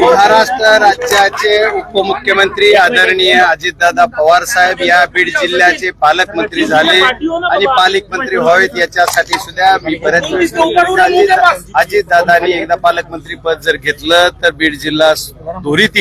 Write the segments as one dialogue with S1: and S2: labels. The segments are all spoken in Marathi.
S1: महाराष्ट्र राज्याचे उपमुख्यमंत्री आदरणीय अजितदादा पवार साहेब या बीड जिल्ह्याचे पालकमंत्री झाले आणि पालकमंत्री व्हावेत याच्यासाठी सुद्धा मी बऱ्याच अजितदादांनी एकदा पालकमंत्री पद जर घेतलं तर बीड जिल्हा धोरीत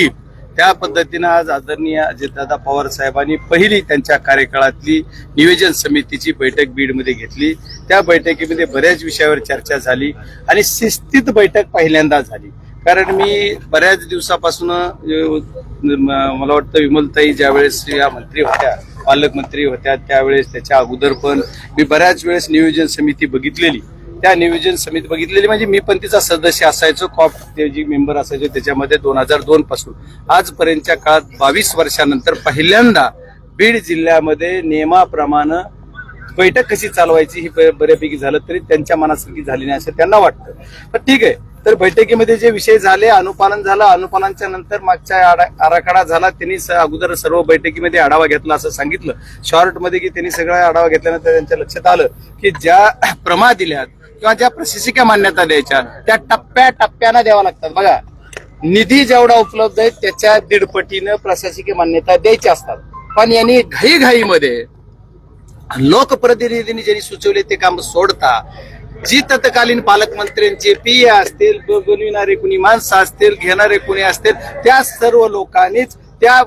S1: त्या पद्धतीनं आज आदरणीय अजितदादा पवार साहेबांनी पहिली त्यांच्या कार्यकाळातली नियोजन समितीची बैठक बीडमध्ये घेतली. त्या बैठकीमध्ये बऱ्याच विषयावर चर्चा झाली आणि शिस्तीत बैठक पहिल्यांदा झाली. कारण मी बऱ्याच दिवसापासून म- मला वाटतं विमलताई ज्यावेळेस या मंत्री होत्या पालकमंत्री होत्या त्यावेळेस त्याच्या अगोदर पण मी बऱ्याच वेळेस नियोजन समिती बघितलेली. त्या नियोजन समिती बघितलेली. म्हणजे मी पण तिचा सदस्य असायचो कॉप ते जी मेंबर असायचो त्याच्यामध्ये दोन हजार दोन पासून. आजपर्यंतच्या काळात बावीस वर्षानंतर पहिल्यांदा बीड जिल्ह्यामध्ये नियमाप्रमाणे बैठक कशी चालवायची ही ब- बऱ्यापैकी झालं तरी त्यांच्या मनासारखी झाली नाही असं त्यांना वाटतं. पण ठीक आहे. तर बैठकीमध्ये जे विषय झाले अनुपालन झालं अनुपालनच्या नंतर मागच्या आडा- आराखडा झाला त्यांनी स- अगोदर सर्व बैठकीमध्ये आढावा घेतला असं सांगितलं. शॉर्टमध्ये की त्यांनी सगळा आढावा घेतल्यानंतर त्यांच्या लक्षात आलं की ज्या प्रमा दिल्यात किंवा ज्या प्रशासकीय मान्यता द्यायच्या त्या टप्प्या टप्प्यानं द्याव्या लागतात. बघा निधी जेवढा उपलब्ध आहे त्याच्या दीडपटीनं प्रशासकीय मान्यता द्यायच्या असतात. पण यांनी घाईघाईमध्ये लोकप्रतिनिधींनी ज्यांनी सुचवले ते काम सोडता जी तत्कालीन पालकमंत्र्यांचे पीए असतील बनविणारे कुणी माणसं असतील घेणारे कुणी असतील त्या सर्व लोकांनीच त्या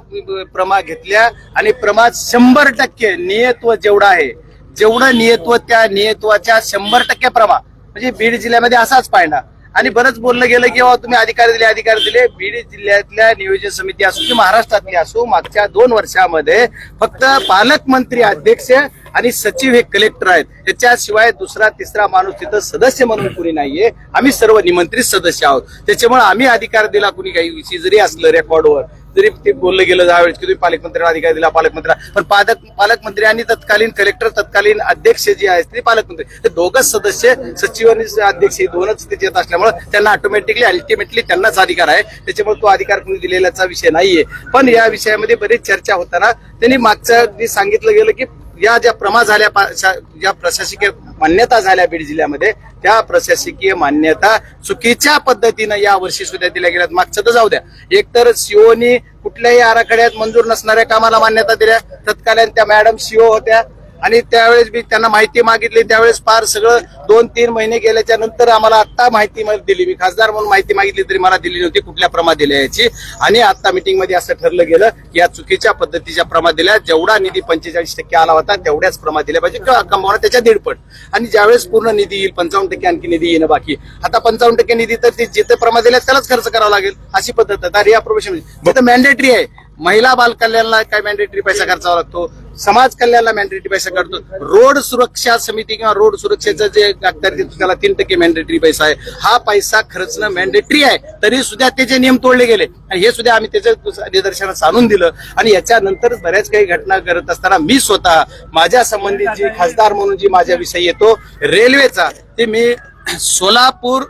S1: प्रमा घेतल्या आणि प्रमा शंभर टक्के नियत्व जेवढं आहे जेवढं नियत्व त्या नियत्वाच्या शंभर टक्के प्रमा म्हणजे बीड जिल्ह्यामध्ये असाच पाहिला आणि बरंच बोललं गेलं की तुम्ही अधिकार दिले अधिकार दिले. बीड जिल्ह्यातल्या नियोजन समिती असो की महाराष्ट्रातली असो मागच्या दोन वर्षामध्ये फक्त पालकमंत्री अध्यक्ष आणि सचिव हे कलेक्टर आहेत. त्याच्याशिवाय दुसरा तिसरा माणूस तिथं सदस्य म्हणून कुणी नाहीये. आम्ही सर्व निमंत्रित सदस्य आहोत. त्याच्यामुळे आम्ही अधिकार दिला कुणी काही जरी असलं रेकॉर्डवर जरी ते बोललं गेलं त्यावेळेस की तुम्ही पालकमंत्र्यांना अधिकार दिला पालकमंत्री पण पालक पालकमंत्री आणि तत्कालीन कलेक्टर तत्कालीन अध्यक्ष जे आहेत ते पालकमंत्री. हे दोघच सदस्य सचिव आणि अध्यक्ष हे दोनच येत असल्यामुळे त्यांना ऑटोमॅटिकली अल्टिमेटली त्यांनाच अधिकार आहे. त्याच्यामुळे तो अधिकार कोणी दिलेल्याचा विषय नाहीये. पण या विषयामध्ये बरीच चर्चा होताना त्यांनी मागच्या सांगितलं गेलं की या ज्या प्रमा झाल्या पा- शा- ज्या प्रशासकीय मान्यता झाल्या बीड जिल्ह्यामध्ये. त्या प्रशासकीय मान्यता चुकीच्या पद्धतीनं या वर्षी सुद्धा दिल्या गेल्यात. मागचं तर जाऊ द्या. एकतर सीओनी कुठल्याही आराखड्यात मंजूर नसणाऱ्या कामाला मान्यता दिल्या. तत्कालीन त्या मॅडम सीओ होत्या. आणि त्यावेळेस मी त्यांना माहिती मागितली. त्यावेळेस फार सगळं दोन तीन महिने गेल्याच्यानंतर आम्हाला आता माहिती दिली. मी खासदार म्हणून माहिती मागितली तरी मला दिली नव्हती कुठल्या प्रमा दिल्या याची. आणि आता मिटिंगमध्ये असं ठरलं गेलं की या चुकीच्या पद्धतीच्या प्रमा दिल्या. जेवढा निधी पंचेचाळीस टक्के आला होता तेवढ्याच प्रमा दिल्या पाहिजे. किंवा कमावणार त्याच्या दीडपट आणि ज्यावेळेस पूर्ण निधी येईल पंचावन्न टक्के आणखी निधी येणं बाकी आता पंचावन्न टक्के निधी तर जिथे प्रमा दिल्या त्यालाच खर्च करावा लागेल अशी पद्धत. आहे तर या प्रोफेशन मॅन्डेटरी आहे महिला बालकल्याणला काय मॅन्डेटरी पैसा खर्चावा लागतो? समाज कल्याणला मॅन्डेटरी पैसा काढतो. रोड सुरक्षा समिती किंवा रोड सुरक्षेचं जे देतो त्याला तीन टक्के मॅन्डेटरी पैसा आहे. हा पैसा खर्चणं मॅन्डेटरी आहे. तरी सुद्धा त्याचे नियम तोडले गेले आणि हे सुद्धा आम्ही त्याच्या निदर्शनास आणून दिलं. आणि याच्यानंतर बऱ्याच काही घटना करत असताना मी स्वतः माझ्या संबंधित जी खासदार म्हणून जी माझ्याविषयी येतो रेल्वेचा ते मी सोलापूर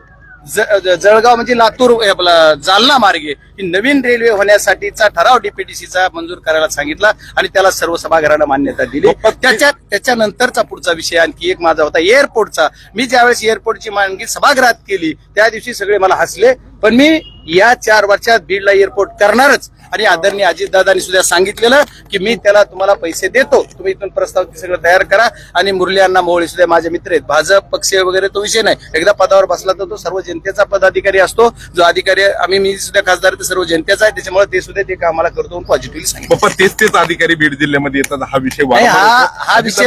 S1: जळगाव म्हणजे लातूर आपलं जालना मार्गे ही नवीन रेल्वे होण्यासाठीचा ठराव डीपीटीसीचा मंजूर करायला सांगितला आणि त्याला सर्व सभागृहानं मान्यता दिली. त्याच्या त्याच्यानंतरचा पुढचा विषय आणखी एक माझा होता. एअरपोर्टचा. मी ज्यावेळेस एअरपोर्टची मागणी सभागृहात केली त्या दिवशी सगळे मला हसले. पण मी या चार वर्षात बीडला एअरपोर्ट करणारच. आणि आदरणीय अजितदादांनी सुद्धा सांगितलेलं की मी त्याला तुम्हाला पैसे देतो. तुम्ही इथून प्रस्ताव सगळं तयार करा. आणि मुरली अण्णा मोहोळे सुद्धा माझे मित्र आहेत. भाजप पक्ष वगैरे तो विषय नाही. एकदा पदावर बसला तर तो सर्व जनतेचा पदाधिकारी असतो. जो अधिकारी आम्ही मी सुद्धा खासदार आहे, ते सर्व जनतेचा आहे. त्याच्यामुळे ते सुद्धा ते कामाला करतो पॉझिटिव्हली सांगितलं.
S2: तेच तेच अधिकारी बीड जिल्ह्यामध्ये येतात. हा विषय
S1: हा विषय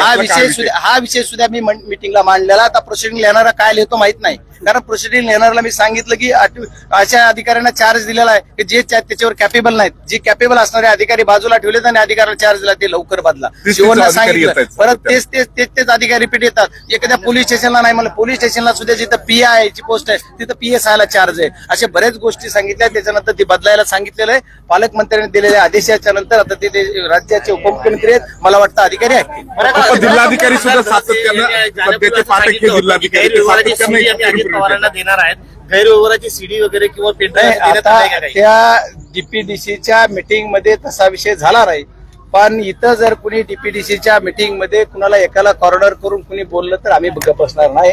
S1: हा विषय सुद्धा हा विषय सुद्धा मी मिटिंगला मांडलेला. आता प्रोसिडिंग लिहिणारा काय लिहितो माहीत नाही. कारण प्रोसिडिंग लिहिणाऱ्याला मी सांगितलं की अशा अधिकाऱ्यांना चार्ज दिलेला आहे की जे त्या- त्याच्यावर कॅपेबल नाहीत. जे कॅपेबल असणारे अधिकारी बाजूला ठेवलेत आणि अधिकाऱ्याला चार्ज दिला ते लवकर बदला.
S2: अधिकारी
S1: सांगितलं. परत. तेच तेच तेच तेच अधिकारी रिपीट येतात. एखाद्या पोलीस स्टेशनला नाही म्हणलं. पोलीस स्टेशनला सुद्धा जिथं पी आय ची पोस्ट आहे तिथं पी एस आय ला चार्ज आहे. अशा बऱ्याच गोष्टी सांगितल्या त्याच्यानंतर ती बदलायला सांगितलेलं आहे. पालकमंत्र्यांनी दिलेल्या आदेशाच्या नंतर आता ते राज्याचे उपमुख्यमंत्री आहेत. मला वाटतं अधिकारी आहेत.
S2: बाप्पा जिल्हाधिकारी सुद्धा सातत्यानं जिल्हाधिकारी
S3: पवारांना देणार आहेत. गैरव्यवहाराची सीडी वगैरे किंवा काही?
S1: त्या डीपीडीसीच्या मीटिंगमध्ये तसा विषय झाला नाही पण इथं जर कुणी डीपीडीसीच्या मीटिंगमध्ये कुणाला एकाला कॉर्नर करून कुणी बोललं तर आम्ही बसणार नाही